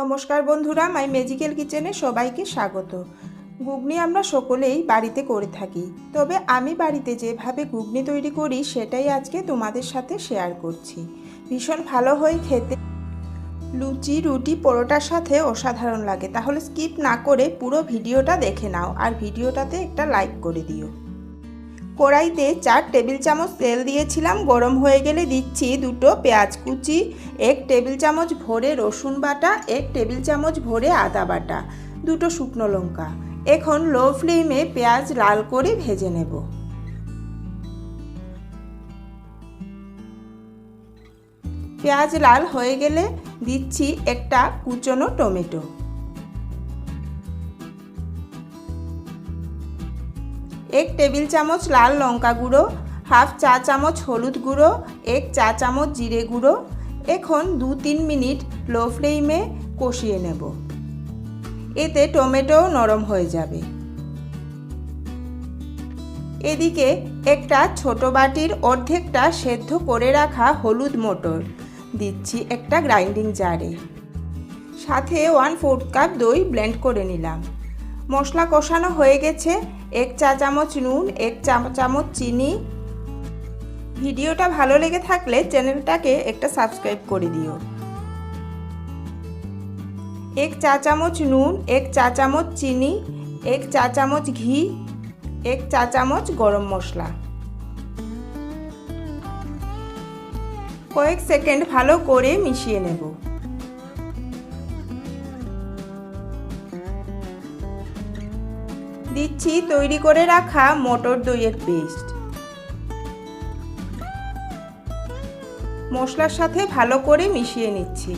নমস্কার বন্ধুরা মাই ম্যাজিক্যাল কিচেনে সবাইকে স্বাগত। ঘুগনি আমরা সকলেই বাড়িতে করে থাকি, তবে আমি বাড়িতে যেভাবে ঘুগনি তৈরি করি সেটাই আজকে তোমাদের সাথে শেয়ার করছি। ভীষণ ভালো হয় খেতে। লুচি, রুটি, পরোটার সাথে অসাধারণ লাগে। তাহলে স্কিপ না করে পুরো ভিডিওটা দেখে নাও, আর ভিডিওটাতে একটা লাইক করে দিও। কড়াইতে চার টেবিল চামচ তেল দিয়েছিলাম, গরম হয়ে গেলে দিচ্ছি দুটো পেঁয়াজ কুচি, এক টেবিল চামচ ভরে রসুন বাটা, এক টেবিল চামচ ভরে আদা বাটা, দুটো শুকনো লঙ্কা। এখন লো ফ্লেমে পেঁয়াজ লাল করে ভেজে নেব। পেঁয়াজ লাল হয়ে গেলে দিচ্ছি একটা কুচনো টমেটো। এক টেবিল চামচ লাল লঙ্কা গুঁড়ো, হাফ চা চামচ হলুদ গুঁড়ো, এক চা চামচ জিরে গুঁড়ো। এখন দু তিন মিনিট লো ফ্লেমে কষিয়ে নেব। এতে টমেটো নরম হয়ে যাবে। এদিকে একটা ছোট বাটির অর্ধেকটা সেদ্ধ করে রাখা হলুদ মটর দিচ্ছি একটা গ্রাইন্ডিং জারে। সাথে ওয়ান ফোর্থ কাপ দই ব্লেন্ড করে নিলাম। মশলা কষানো হয়ে গেছে। এক চা চামচ নুন, এক চা চামচ চিনি। ভিডিওটা ভালো লেগে থাকলে চ্যানেলটাকে একটা সাবস্ক্রাইব করে দিও। এক চা চামচ নুন, এক চা চামচ চিনি, এক চা চামচ ঘি, এক চা চামচ গরম মশলা। কয়েক সেকেন্ড ভালো করে মিশিয়ে নেব। দিচ্ছি তৈরি করে রাখা মটর দইয়ের পেস্ট। মশলার সাথে ভালো করে মিশিয়ে নিচ্ছি।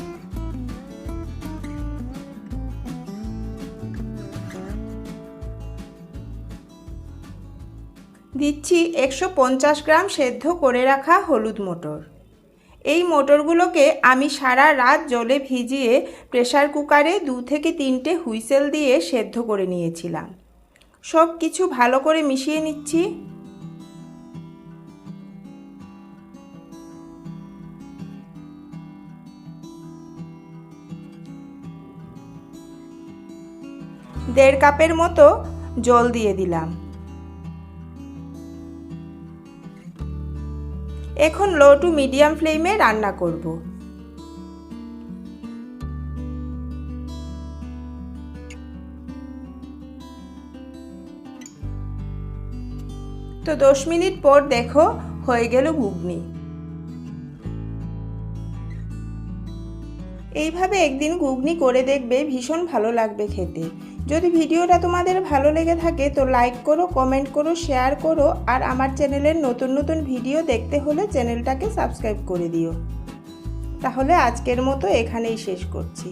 দিচ্ছি একশো পঞ্চাশ গ্রাম সেদ্ধ করে রাখা হলুদ মটর। এই মটরগুলোকে আমি সারা রাত জলে ভিজিয়ে প্রেশার কুকারে দু থেকে তিনটে হুইসেল দিয়ে সেদ্ধ করে নিয়েছিলাম। সব কিছু ভালো করে মিশিয়ে নিচ্ছি। দেড় কাপের মতো জল দিয়ে দিলাম। এখন লো টু মিডিয়াম ফ্লেমে রান্না করব। তো দশ মিনিট পর দেখো হয়ে গেল ঘুগনি। এইভাবে একদিন ঘুগনি করে দেখবে, ভীষণ ভালো লাগবে খেতে। যদি ভিডিওটা তোমাদের ভালো লেগে থাকে তো লাইক করো কমেন্ট করো শেয়ার করো, আর আমার চ্যানেলের নতুন নতুন ভিডিও দেখতে হলে চ্যানেলটাকে সাবস্ক্রাইব করে দিও। তাহলে আজকের মতো এখানেই শেষ করছি।